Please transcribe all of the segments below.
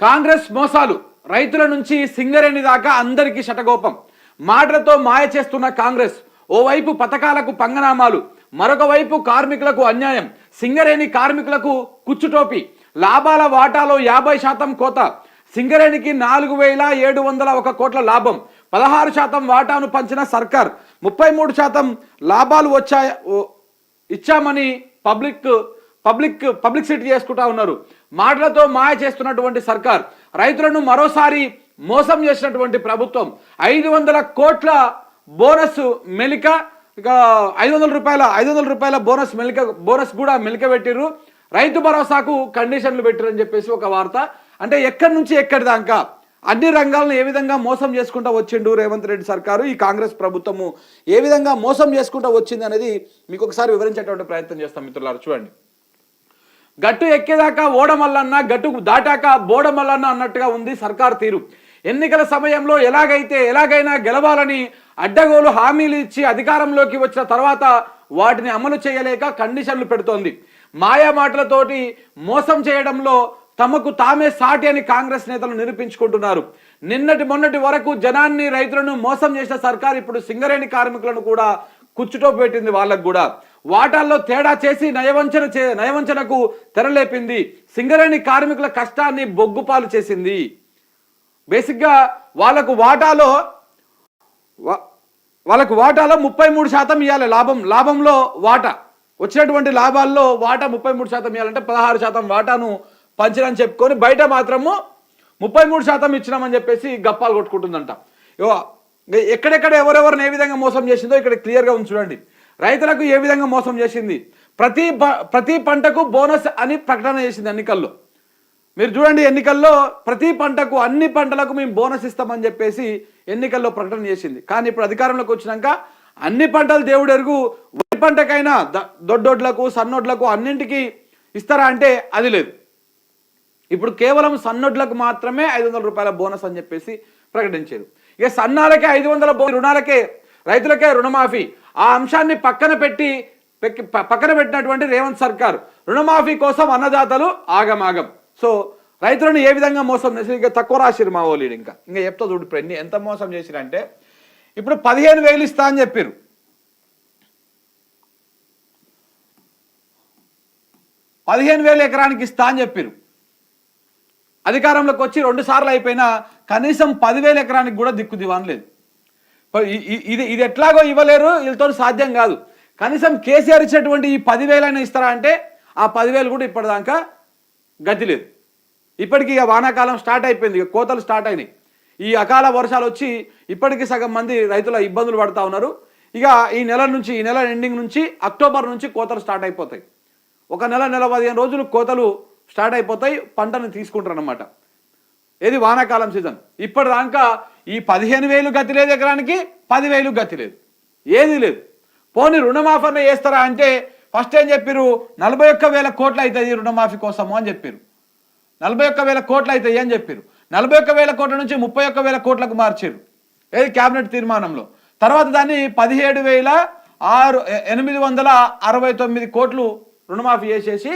కాంగ్రెస్ మోసాలు. రైతుల నుంచి సింగరేణి దాకా అందరికీ శటగోపం. మాటలతో మాయ చేస్తున్న కాంగ్రెస్ ఓవైపు పథకాలకు పంగనామాలు మరొక వైపు కార్మికులకు అన్యాయం సింగరేణి కార్మికులకు కుచ్చుటోపి లాభాల వాటాలో యాభై శాతం కోత సింగరేణికి నాలుగు వేల ఏడు వందల ఒక కోట్ల లాభం పదహారు శాతం వాటాను పంచిన సర్కార్ ముప్పై మూడు శాతం లాభాలు వచ్చా ఇచ్చామని పబ్లిక్ పబ్లిక్ పబ్లిసిటీ చేసుకుంటా ఉన్నారు. మాటలతో మాయ చేస్తున్నటువంటి సర్కార్ రైతులను మరోసారి మోసం చేసినటువంటి ప్రభుత్వం ఐదు వందల కోట్ల బోనస్ మెలిక ఇక ఐదు వందల రూపాయల ఐదు వందల రూపాయల బోనస్ మెలిక బోనస్ కూడా మెలిక పెట్టిర్రు. రైతు భరోసాకు కండిషన్లు పెట్టిరని చెప్పేసి ఒక వార్త. అంటే ఎక్కడి నుంచి ఎక్కడి దాకా? అన్ని రంగాలను ఏ విధంగా మోసం చేసుకుంటూ వచ్చిండు రేవంత్ రెడ్డి సర్కారు ఈ కాంగ్రెస్ ప్రభుత్వము ఏ విధంగా మోసం చేసుకుంటూ వచ్చింది అనేది మీకు ఒకసారి వివరించేటువంటి ప్రయత్నం చేస్తాం మిత్రులారు. చూడండి. గట్టు ఎక్కేదాకా ఓడమల్లన్న గట్టు దాటాక బోడమల్లన్న అన్నట్టుగా ఉంది సర్కార్ తీరు. ఎన్నికల సమయంలో ఎలాగైతే ఎలాగైనా గెలవాలని అడ్డగోలు హామీలు ఇచ్చి అధికారంలోకి వచ్చిన తర్వాత వాటిని అమలు చేయలేక కండిషన్లు పెడుతోంది. మాయా మాటలతోటి మోసం చేయడంలో తమకు తామే సాటి అని కాంగ్రెస్ నేతలు నిరూపించుకుంటున్నారు. నిన్నటి మొన్నటి వరకు జనాన్ని రైతులను మోసం చేసిన సర్కార్ ఇప్పుడు సింగరేణి కార్మికులను కూడా కుచ్చుటో పెట్టింది వాళ్ళకు కూడా. వాటాల్లో తేడా చేసి నయవంచన చే నయవంచనకు తెరలేపింది. సింగరేణి కార్మికుల కష్టాన్ని బొగ్గుపాలు చేసింది. బేసిక్గా వాళ్ళకు వాటాలో వాళ్ళకు వాటాలో ముప్పై మూడు శాతం ఇవ్వాలి లాభం. లాభంలో వాటా. వచ్చినటువంటి లాభాల్లో వాటా ముప్పై మూడు శాతం ఇవ్వాలంటే పదహారు శాతం వాటాను పంచనని చెప్పుకొని బయట మాత్రము ముప్పై మూడు శాతం ఇచ్చినామని చెప్పేసి గప్పాలు కొట్టుకుంటుందంట. ఎక్కడెక్కడ ఎవరెవరిని ఏ విధంగా మోసం చేసిందో ఇక్కడ క్లియర్గా ఉంచుడండి. రైతులకు ఏ విధంగా మోసం చేసింది? ప్రతి ప్రతి పంటకు బోనస్ అని ప్రకటన చేసింది ఎన్నికల్లో. మీరు చూడండి ఎన్నికల్లో ప్రతి పంటకు అన్ని పంటలకు మేము బోనస్ ఇస్తామని చెప్పేసి ఎన్నికల్లో ప్రకటన చేసింది. కానీ ఇప్పుడు అధికారంలోకి వచ్చినాక అన్ని పంటలు దేవుడు ఎరుగు వరి పంటకైనా ద- దొడ్డొడ్లకు సన్నొడ్లకు అన్నింటికి ఇస్తారా అంటే అది లేదు. ఇప్పుడు కేవలం సన్నొడ్లకు మాత్రమే ఐదు వందల రూపాయల బోనస్ అని చెప్పేసి ప్రకటించారు. ఇక సన్నాలకే ఐదు వందల రుణాలకే రైతులకే రుణమాఫీ ఆ అంశాన్ని పక్కన పెట్టి పక్కన పెట్టినటువంటి రేవంత్ సర్కార్ రుణమాఫీ కోసం అన్నదాతలు ఆగమాగం. సో రైతులను ఏ విధంగా మోసం చేసి ఇంకా తక్కువ రాసిరు మా ఓలీడు ఇంకా. ఇంకా చెప్తా చూడు ఇప్పుడు ఎన్ని ఎంత మోసం చేసిరంటే ఇప్పుడు పదిహేను వేలు ఇస్తా అని చెప్పారు పదిహేను వేలు ఎకరానికి ఇస్తా అని చెప్పారు అధికారంలోకి వచ్చి రెండు సార్లు అయిపోయినా కనీసం పదివేల ఎకరానికి కూడా దిక్కు దివాన్ లేదు. ఇది ఇది ఎట్లాగో ఇవ్వలేరు వీళ్ళతో సాధ్యం కాదు. కనీసం కేసీఆర్ ఇచ్చినటువంటి ఈ పదివేలైనా ఇస్తారా అంటే ఆ పదివేలు కూడా ఇప్పటిదాకా గతి లేదు. ఇప్పటికీ ఇక వానాకాలం స్టార్ట్ అయిపోయింది ఇక కోతలు స్టార్ట్ అయినాయి. ఈ అకాల వర్షాలు వచ్చి ఇప్పటికీ సగం మంది రైతుల ఇబ్బందులు పడతా ఉన్నారు. ఇక ఈ నెల నుంచి ఈ నెల ఎండింగ్ నుంచి అక్టోబర్ నుంచి కోతలు స్టార్ట్ అయిపోతాయి. ఒక నెల నెల పదిహేను రోజులు కోతలు స్టార్ట్ అయిపోతాయి పంటను తీసుకుంటారు అనమాట ఏది వానాకాలం సీజన్. ఇప్పటిదాకా ఈ పదిహేను వేలు గతి లేదు ఎకరానికి పదివేలు గతి లేదు. ఏది లేదు. పోనీ రుణమాఫీ చేస్తారా అంటే ఫస్ట్ ఏం చెప్పారు నలభై ఒక్క వేల కోట్లు అవుతుంది రుణమాఫీ కోసము అని చెప్పారు నలభై ఒక్క వేల కోట్లు అవుతాయి అని చెప్పారు నలభై ఒక్క వేల కోట్ల నుంచి ముప్పై ఒక్క వేల కోట్లకు మార్చారు ఏది? క్యాబినెట్ తీర్మానంలో. తర్వాత దాన్ని పదిహేడు వేల ఆరు ఎనిమిది వందల అరవై తొమ్మిది కోట్లు రుణమాఫీ చేసేసి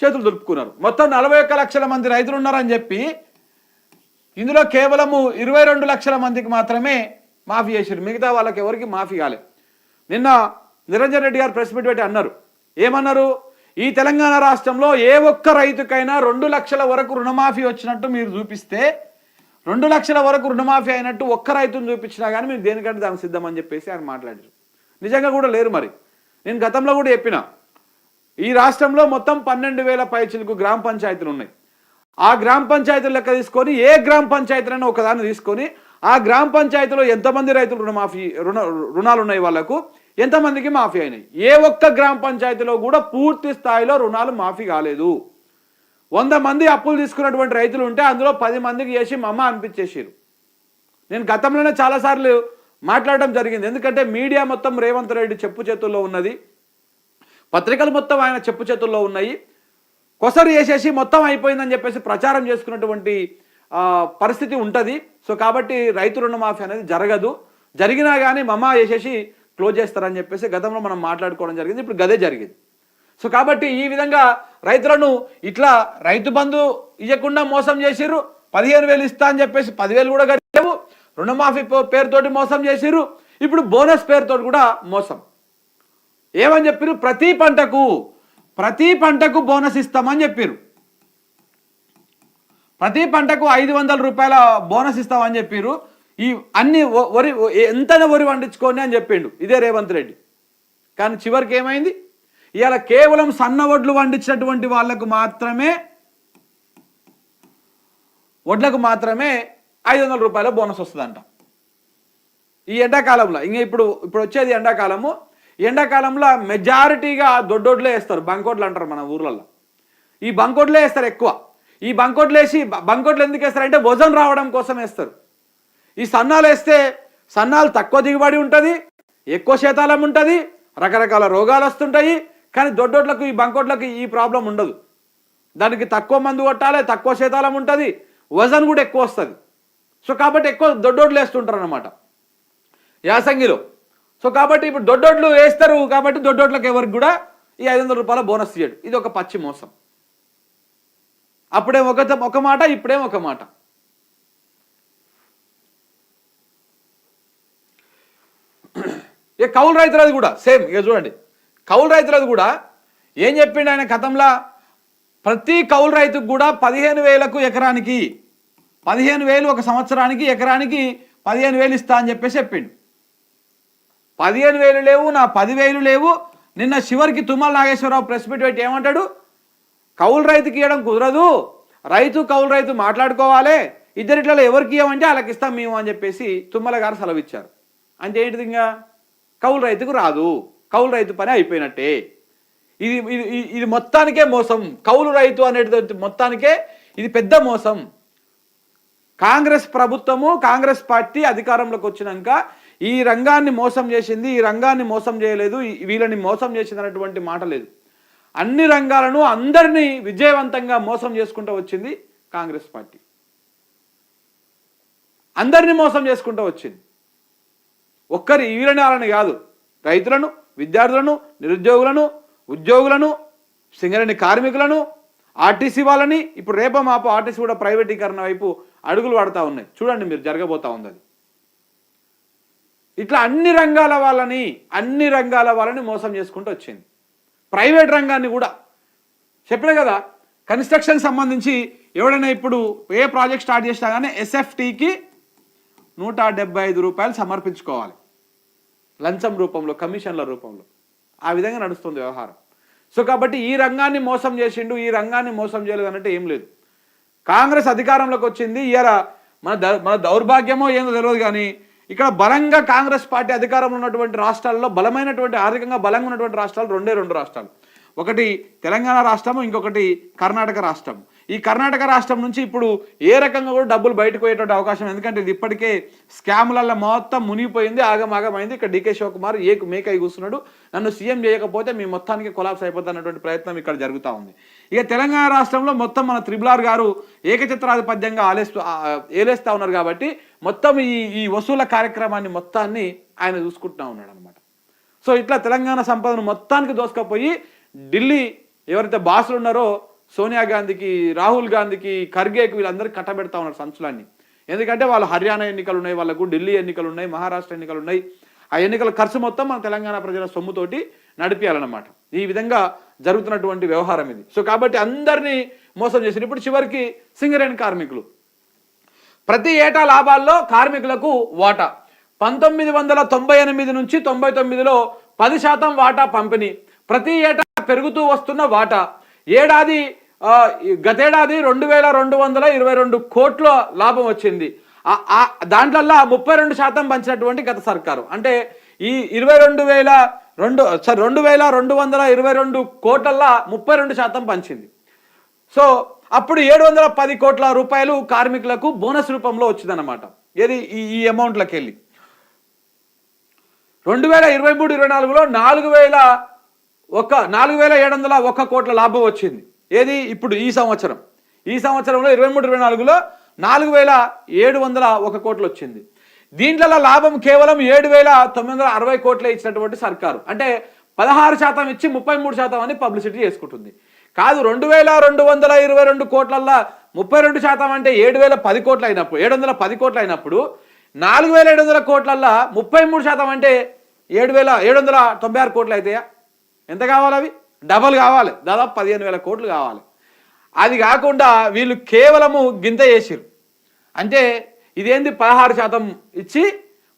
చేతులు దులుపుకున్నారు. మొత్తం నలభై ఒక్క లక్షల మంది రైతులు ఉన్నారని చెప్పి ఇందులో కేవలము ఇరవై రెండు లక్షల మందికి మాత్రమే మాఫీ చేసారు మిగతా వాళ్ళకి ఎవరికి మాఫీ కాలేదు నిన్న నిరంజన్ రెడ్డి గారు ప్రెస్ మీట్ పెట్టి అన్నారు. ఏమన్నారు? ఈ తెలంగాణ రాష్ట్రంలో ఏ ఒక్క రైతుకైనా రెండు లక్షల వరకు రుణమాఫీ వచ్చినట్టు మీరు చూపిస్తే రెండు లక్షల వరకు రుణమాఫీ అయినట్టు ఒక్క రైతును చూపించినా కానీ మీరు దేనికంటే దానికి సిద్ధమని చెప్పేసి ఆయన మాట్లాడారు నిజంగా కూడా లేరు మరి. నేను గతంలో కూడా చెప్పిన. ఈ రాష్ట్రంలో మొత్తం పన్నెండు వేల పైచిలకు గ్రామ పంచాయతీలు ఉన్నాయి. ఆ గ్రామ పంచాయతీ లెక్క తీసుకొని ఏ గ్రామ పంచాయతీలను ఒకదాన్ని తీసుకొని ఆ గ్రామ పంచాయతీలో ఎంతమంది రైతులు రుణమాఫీ రుణ రుణాలు ఉన్నాయి వాళ్ళకు ఎంతమందికి మాఫీ అయినాయి? ఏ ఒక్క గ్రామ పంచాయతీలో కూడా పూర్తి స్థాయిలో రుణాలు మాఫీ కాలేదు. వంద మంది అప్పులు తీసుకున్నటువంటి రైతులు ఉంటే అందులో పది మందికి చేసి మమ్మ అనిపించేసారు. నేను గతంలోనే చాలాసార్లు మాట్లాడడం జరిగింది. ఎందుకంటే మీడియా మొత్తం రేవంత్ రెడ్డి చెప్పు చేతుల్లో ఉన్నది. పత్రికలు మొత్తం ఆయన చెప్పు చేతుల్లో ఉన్నాయి. కొసరు వేసేసి మొత్తం అయిపోయిందని చెప్పేసి ప్రచారం చేసుకున్నటువంటి పరిస్థితి ఉంటుంది. సో కాబట్టి రైతు రుణమాఫీ అనేది జరగదు. జరిగినా కానీ మమా చేసేసి క్లోజ్ చేస్తారని చెప్పేసి గతంలో మనం మాట్లాడుకోవడం జరిగింది. ఇప్పుడు గదే జరిగింది. సో కాబట్టి ఈ విధంగా రైతులను ఇట్లా రైతు బంధు ఇవ్వకుండా మోసం చేసిర్రు. పదిహేను వేలు ఇస్తా అని చెప్పేసి పదివేలు కూడా కట్టలేవు రుణమాఫీ పేరుతోటి మోసం చేసిర్రు. ఇప్పుడు బోనస్ పేరుతోటి కూడా మోసం. ఏమని చెప్పారు ప్రతి పంటకు ప్రతి పంటకు బోనస్ ఇస్తామని చెప్పారు ప్రతి పంటకు ఐదు వందల రూపాయల బోనస్ ఇస్తామని చెప్పారు ఈ అన్ని వరి ఎంత వరి పండించుకోండి అని చెప్పిండు. ఇదే రేవంత్ రెడ్డి. కానీ చివరికి ఏమైంది? ఇవాళ కేవలం సన్న వడ్లు పండించినటువంటి వాళ్ళకు మాత్రమే వడ్లకు మాత్రమే ఐదు వందల రూపాయల బోనస్ వస్తుందంట. ఈ ఎండాకాలంలో ఇంకా ఇప్పుడు ఇప్పుడు వచ్చేది ఎండాకాలము. ఎండాకాలంలో మెజారిటీగా దొడ్డోడ్లే వేస్తారు. బంకోట్లు అంటారు మన ఊర్లలో. ఈ బంకోట్లే వేస్తారు ఎక్కువ. ఈ బంకోట్లు వేసి బంకోట్లు ఎందుకు వేస్తారంటే వజన్ రావడం కోసం వేస్తారు. ఈ సన్నాలు వేస్తే సన్నాలు తక్కువ దిగుబడి ఉంటుంది ఎక్కువ శీతాలం ఉంటుంది రకరకాల రోగాలు వస్తుంటాయి కానీ దొడ్డోట్లకు ఈ బంకోట్లకు ఈ ప్రాబ్లం ఉండదు. దానికి తక్కువ మందు కొట్టాలి తక్కువ శీతాలం ఉంటుంది వజన్ కూడా ఎక్కువ వస్తుంది. సో కాబట్టి ఎక్కువ దొడ్డోట్లు వేస్తుంటారు అనమాట యాసంగిలో సో కాబట్టి ఇప్పుడు దొడ్డోట్లు వేస్తారు కాబట్టి దొడ్డోట్లకు ఎవరికి కూడా ఈ ఐదు వందల రూపాయల బోనస్ ఇయ్యడు. ఇది ఒక పచ్చి మోసం. అప్పుడేం ఒక ఒక మాట ఇప్పుడేం ఒక మాట. ఇక కౌలు రైతులది కూడా సేమ్ ఇక చూడండి. కౌలు రైతులది కూడా ఏం చెప్పిండు ఆయన గతంలో? ప్రతి కౌలు రైతుకు కూడా పదిహేను వేలకు ఎకరానికి పదిహేను వేలు ఒక సంవత్సరానికి ఎకరానికి పదిహేను వేలు ఇస్తా అని చెప్పేసి చెప్పిండు. పదిహేను వేలు లేవు నా పదివేలు లేవు. నిన్న చివరికి తుమ్మల నాగేశ్వరరావు ప్రెస్ మీట్ పెట్టి ఏమంటాడు? కౌలు రైతుకి ఇవ్వడం కుదరదు. రైతు కౌలు రైతు మాట్లాడుకోవాలి. ఇద్దరిట్లలో ఎవరికి ఇవ్వమంటే వాళ్ళకి ఇస్తాం మేము అని చెప్పేసి తుమ్మల గారు సెలవిచ్చారు అంటే ఏంటిది ఇంకా? కౌలు రైతుకు రాదు. కౌలు రైతు పని అయిపోయినట్టే. ఇది ఇది ఇది- ఇది మొత్తానికే మోసం. కౌలు రైతు అనేటువంటి మొత్తానికే ఇది పెద్ద మోసం. కాంగ్రెస్ ప్రభుత్వము కాంగ్రెస్ పార్టీ అధికారంలోకి వచ్చినాక ఈ రంగాన్ని మోసం చేసింది ఈ రంగాన్ని మోసం చేయలేదు వీళ్ళని మోసం చేసింది అనేటువంటి మాట లేదు. అన్ని రంగాలను అందరినీ విజయవంతంగా మోసం చేసుకుంటూ వచ్చింది కాంగ్రెస్ పార్టీ. అందరినీ మోసం చేసుకుంటూ వచ్చింది. ఒక్కరి వీళ్ళని వాళ్ళని కాదు రైతులను విద్యార్థులను నిరుద్యోగులను ఉద్యోగులను సింగరేణి కార్మికులను ఆర్టీసీ వాళ్ళని ఇప్పుడు రేప మాపు ఆర్టీసీ కూడా ప్రైవేటీకరణ వైపు అడుగులు పడతా ఉన్నాయి. చూడండి మీరు జరగబోతా ఉంది అది ఇట్లా అన్ని రంగాల వాళ్ళని అన్ని రంగాల వాళ్ళని మోసం చేసుకుంటూ వచ్చింది. ప్రైవేట్ రంగాన్ని కూడా. చెప్పలే కదా కన్స్ట్రక్షన్ సంబంధించి ఎవడైనా ఇప్పుడు ఏ ప్రాజెక్ట్ స్టార్ట్ చేసినా కానీ ఎస్ఎఫ్టీకి నూట డెబ్బై ఐదు రూపాయలు సమర్పించుకోవాలి. లంచం రూపంలో కమిషన్ల రూపంలో. ఆ విధంగా నడుస్తుంది వ్యవహారం. సో కాబట్టి ఈ రంగాన్ని మోసం చేసిండు ఈ రంగాన్ని మోసం చేయలేదు అన్నట్టు ఏం లేదు. కాంగ్రెస్ అధికారంలోకి వచ్చింది ఇయర మన ద- మన దౌర్భాగ్యమో ఏందో తెలియదు కానీ ఇక్కడ బలంగా కాంగ్రెస్ పార్టీ అధికారంలో ఉన్నటువంటి రాష్ట్రాల్లో బలమైనటువంటి ఆర్థికంగా బలంగా ఉన్నటువంటి రాష్ట్రాలు రెండే రెండు రాష్ట్రాలు. ఒకటి తెలంగాణ రాష్ట్రము ఇంకొకటి కర్ణాటక రాష్ట్రం ఈ కర్ణాటక రాష్ట్రం నుంచి ఇప్పుడు ఏ రకంగా కూడా డబ్బులు బయటకు పోయేటువంటి అవకాశం ఎందుకంటే ఇది ఇప్పటికే స్కాములలో మొత్తం మునిగిపోయింది ఆగమాగమైంది. ఇక్కడ డీకే శివకుమార్ ఏ మేకై కూర్చున్నాడు నన్ను సీఎం చేయకపోతే మీ మొత్తానికి కొలాప్స్ అయిపోతున్నటువంటి ప్రయత్నం ఇక్కడ జరుగుతూ ఉంది. ఇక తెలంగాణ రాష్ట్రంలో మొత్తం మన త్రిబులార్ గారు ఏకచిత్రాధిపత్యంగా ఆలేస్తూ ఏలేస్తూ ఉన్నారు కాబట్టి మొత్తం ఈ ఈ వసూల కార్యక్రమాన్ని మొత్తాన్ని ఆయన చూసుకుంటూ ఉన్నాడు అనమాట సో ఇట్లా తెలంగాణ సంపదను మొత్తానికి దోసుకపోయి ఢిల్లీ ఎవరైతే బాసులు ఉన్నారో సోనియా గాంధీకి రాహుల్ గాంధీకి ఖర్గేకి వీళ్ళందరూ కట్టబెడతా ఉన్నారు సంచులన్నీ. ఎందుకంటే వాళ్ళు హర్యానా ఎన్నికలు ఉన్నాయి వాళ్ళకు ఢిల్లీ ఎన్నికలు ఉన్నాయి మహారాష్ట్ర ఎన్నికలు ఉన్నాయి. ఆ ఎన్నికల ఖర్చు మొత్తం మన తెలంగాణ ప్రజల సొమ్ముతోటి నడిపించాలన్నమాట ఈ విధంగా జరుగుతున్నటువంటి వ్యవహారం ఇది. సో కాబట్టి అందరినీ మోసం చేసిన ఇప్పుడు చివరికి సింగరేణి కార్మికులు. ప్రతి ఏటా లాభాల్లో కార్మికులకు వాటా. పంతొమ్మిది వందల తొంభై ఎనిమిది నుంచి తొంభై తొమ్మిదిలో పది శాతం వాటా పంపిణీ. ప్రతి ఏటా పెరుగుతూ వస్తున్న వాటా. ఏడాది గతేడాది రెండు వేల రెండు వందల ఇరవై రెండు కోట్ల లాభం వచ్చింది. ఆ- దాంట్లల్లో ముప్పై రెండు శాతం పంచినటువంటి గత సర్కారు. అంటే ఈ ఇరవై రెండు వేల రెండు సారీ రెండు వేల రెండు వందల ఇరవై రెండు కోట్లలో ముప్పై రెండు శాతం పంచింది. సో అప్పుడు ఏడు వందల పది కోట్ల రూపాయలు కార్మికులకు బోనస్ రూపంలో వచ్చిందన్నమాట. ఏది? ఈ ఈ అమౌంట్లకు వెళ్ళి రెండు వేల ఇరవై మూడు ఇరవై నాలుగులో నాలుగు వేల ఒక నాలుగు వేల ఏడు వందల ఒక కోట్ల లాభం వచ్చింది. ఏది? ఇప్పుడు ఈ సంవత్సరం. ఈ సంవత్సరంలో ఇరవై మూడు ఇరవై నాలుగులో నాలుగు వేల ఏడు వందల ఒక కోట్లు వచ్చింది. దీంట్లో లాభం కేవలం ఏడు వేల తొమ్మిది వందల అరవై కోట్లే ఇచ్చినటువంటి సర్కారు. అంటే పదహారు శాతం ఇచ్చి ముప్పై మూడు శాతం అని పబ్లిసిటీ చేసుకుంటుంది. కాదు రెండు వేల రెండు వందల ఇరవై రెండు కోట్లల్లో ముప్పై రెండు శాతం అంటే ఏడు వేల పది కోట్లు అయినప్పుడు ఏడు వందల పది కోట్లు అయినప్పుడు నాలుగు వేల ఏడు వందల కోట్లల్లో ముప్పై మూడు శాతం అంటే ఏడు వేల ఏడు వందల తొంభై ఆరు కోట్లు అవుతాయా ఎంత కావాలి అవి? డబల్ కావాలి. దాదాపు పదిహేను వేల కోట్లు కావాలి. అది కాకుండా వీళ్ళు కేవలము గింత చేసిరు అంటే ఇదేంది పదహారు శాతం ఇచ్చి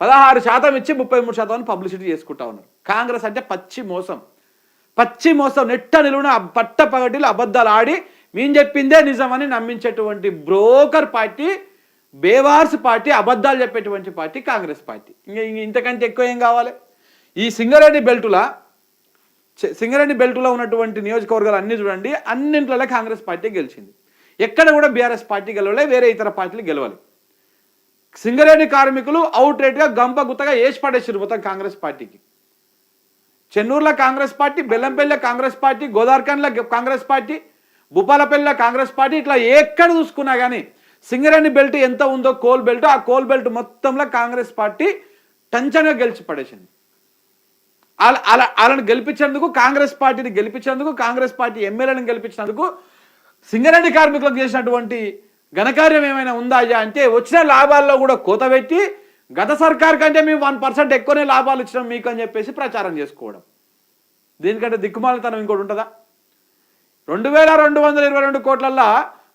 పదహారు శాతం ఇచ్చి ముప్పై మూడు శాతం పబ్లిసిటీ చేసుకుంటా ఉన్నారు. కాంగ్రెస్ అంటే పచ్చి మోసం. పచ్చి మోసం నెట్ట నిలువున పట్ట పగటిలు అబద్ధాలు ఆడి మేము చెప్పిందే నిజమని నమ్మించేటువంటి బ్రోకర్ పార్టీ బేవార్స్ పార్టీ అబద్ధాలు చెప్పేటువంటి పార్టీ కాంగ్రెస్ పార్టీ. ఇంకా ఇంక ఇంతకంటే ఎక్కువ ఏం కావాలి? ఈ సింగరేణి బెల్టులా సింగరేణి బెల్టులో ఉన్నటువంటి నియోజకవర్గాలు అన్ని చూడండి అన్నింటిలో కాంగ్రెస్ పార్టీ గెలిచింది. ఎక్కడ కూడా బీఆర్ఎస్ పార్టీ గెలవలే వేరే ఇతర పార్టీలు గెలవలేదు సింగరేణి కార్మికులు అవుట్ రేట్గా గంప గుత్తగా వేసి పడేసారు మొత్తం కాంగ్రెస్ పార్టీకి. చెన్నూరులో కాంగ్రెస్ పార్టీ బెల్లంపల్లిలో కాంగ్రెస్ పార్టీ గోదార్ఖండ్లో కాంగ్రెస్ పార్టీ భూపాలపల్లిలో కాంగ్రెస్ పార్టీ ఇట్లా ఎక్కడ చూసుకున్నా కానీ సింగరేణి బెల్ట్ ఎంత ఉందో కోల్ బెల్ట్ ఆ కోల్ బెల్ట్ మొత్తంలో కాంగ్రెస్ పార్టీ టెన్షన్గా గెలిచి పడేసింది. అలా అలా వాళ్ళని గెలిపించేందుకు కాంగ్రెస్ పార్టీని గెలిపించేందుకు కాంగ్రెస్ పార్టీ ఎమ్మెల్యేలను గెలిపించినందుకు సింగరేణి కార్మికులకు చేసినటువంటి ఘనకార్యం ఏమైనా ఉందా అయ్యా అంటే వచ్చిన లాభాల్లో కూడా కోత పెట్టి గత సర్కార్ కంటే మేము వన్ పర్సెంట్ ఎక్కువనే లాభాలు ఇచ్చినాం మీకు అని చెప్పేసి ప్రచారం చేసుకోవడం. దీనికంటే దిక్కుమాలితనం ఇంకోటి ఉంటుందా? రెండు వేల రెండు వందల ఇరవై రెండు కోట్లల్లో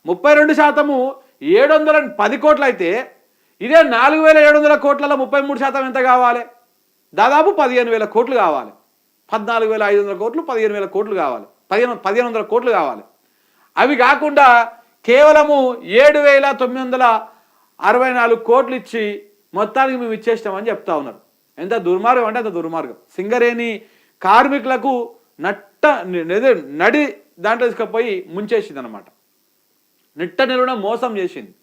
ముప్పై రెండు శాతము ఏడు వందల పది కోట్లు అయితే ఇదే నాలుగు వేల ఏడు వందల కోట్లలో ముప్పై మూడు శాతం ఎంత కావాలి? దాదాపు పదిహేను వేల కోట్లు కావాలి. పద్నాలుగు వేల ఐదు వందల కోట్లు పదిహేను వేల కోట్లు కావాలి. పదిహేను పదిహేను వందల కోట్లు కావాలి. అవి కాకుండా కేవలము ఏడు వేల తొమ్మిది వందల అరవై నాలుగు కోట్లు ఇచ్చి మొత్తానికి మేము ఇచ్చేస్తామని చెప్తా ఉన్నారు. ఎంత దుర్మార్గం అంటే అంత దుర్మార్గం. సింగరేణి కార్మికులకు నట్ట నడి దాంట్లో తీసుకుపోయి ముంచేసింది అనమాట నిట్ట నిలువున మోసం చేసింది.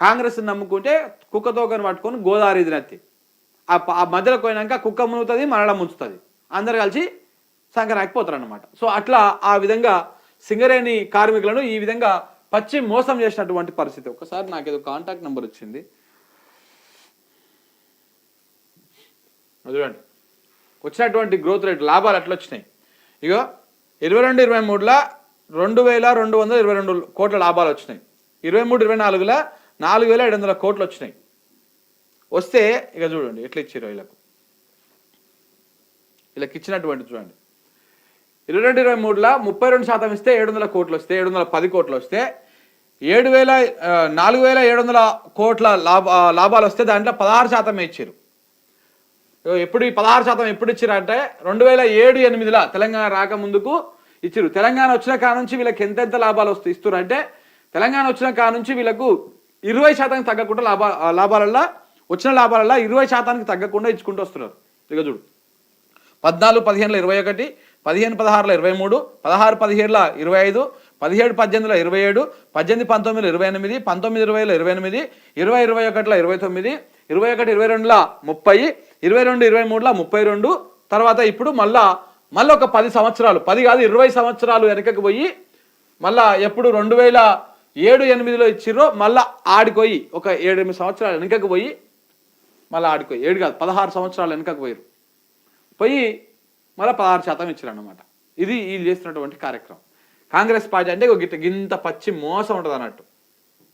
కాంగ్రెస్ నమ్ముకుంటే కుక్కతోకని పట్టుకొని గోదావరి నత్తి ఆ ఆ మధ్యలో పోయినాక కుక్క మునుగుతుంది మరణ ముంచుతుంది. అందరు కలిసి సంక్రాంతికి పోతారు అనమాట సో అట్లా ఆ విధంగా సింగరేణి కార్మికులను ఈ విధంగా పచ్చి మోసం చేసినటువంటి పరిస్థితి. ఒకసారి నాకు ఏదో కాంటాక్ట్ నెంబర్ వచ్చింది. చూడండి వచ్చినటువంటి గ్రోత్ రేట్ లాభాలు ఎట్లా వచ్చినాయి? ఇగో ఇరవై రెండు ఇరవై మూడులో రెండు వేల రెండు వందల ఇరవై రెండు కోట్ల లాభాలు వచ్చినాయి. ఇరవై మూడు ఇరవై నాలుగులో నాలుగు వేల ఏడు వందల కోట్లు వచ్చినాయి. వస్తే ఇక చూడండి ఎట్లా ఇచ్చారు వీళ్ళకు. వీళ్ళకి ఇచ్చినటువంటి చూడండి. ఇరవై రెండు ఇరవై మూడులో ముప్పై రెండు శాతం ఇస్తే ఏడు వందల కోట్లు వస్తే ఏడు వందల పది కోట్లు వస్తే ఏడు వేల నాలుగు వేల ఏడు వందల కోట్ల లాభ లాభాలు వస్తే దాంట్లో పదహారు శాతమే ఇచ్చారు. ఎప్పుడు పదహారు శాతం ఎప్పుడు ఇచ్చారు అంటే రెండు వేల ఏడు ఎనిమిదిలో తెలంగాణ రాకముందుకు ఇచ్చారు. తెలంగాణ వచ్చిన కాడ నుంచి వీళ్ళకి ఎంతెంత లాభాలు వస్తాయి ఇస్తున్నారు అంటే తెలంగాణ వచ్చిన కాడ నుంచి వీళ్ళకు ఇరవై శాతానికి తగ్గకుండా లాభా లాభాలల్లో వచ్చిన లాభాలల్లో ఇరవై శాతానికి తగ్గకుండా ఇచ్చుకుంటూ వస్తున్నారు. ఇక చూడు. పద్నాలుగు పదిహేనులో ఇరవై ఒకటి పదిహేను పదహారులో ఇరవై మూడు పదహారు పదిహేడులో ఇరవై ఐదు పదిహేడు పద్దెనిమిదిలో ఇరవై ఏడు పద్దెనిమిది పంతొమ్మిదిలో ఇరవై ఎనిమిది పంతొమ్మిది ఇరవైలో ఇరవై ఎనిమిది ఇరవై ఇరవై ఒకటిలో ఇరవై తొమ్మిది ఇరవై ఒకటి ఇరవై రెండులో ముప్పై ఇరవై రెండు ఇరవై మూడులో ముప్పై రెండు తర్వాత ఇప్పుడు మళ్ళా మళ్ళీ ఒక పది సంవత్సరాలు పది కాదు ఇరవై సంవత్సరాలు వెనకకు పోయి మళ్ళా ఎప్పుడు రెండు వేల ఏడు ఎనిమిదిలో ఇచ్చిర్రో మళ్ళా ఆడిపోయి ఒక ఏడు ఎనిమిది సంవత్సరాలు వెనకకు పోయి మళ్ళీ ఆడిపోయి ఏడు కాదు పదహారు సంవత్సరాలు వెనకకు పోయారు పోయి మళ్ళీ పదహారు శాతం ఇచ్చారన్నమాట. ఇది వీళ్ళు చేస్తున్నటువంటి కార్యక్రమం. కాంగ్రెస్ పార్టీ అంటే ఒక గిట్ట గింత పచ్చి మోసం ఉంటుంది అన్నట్టు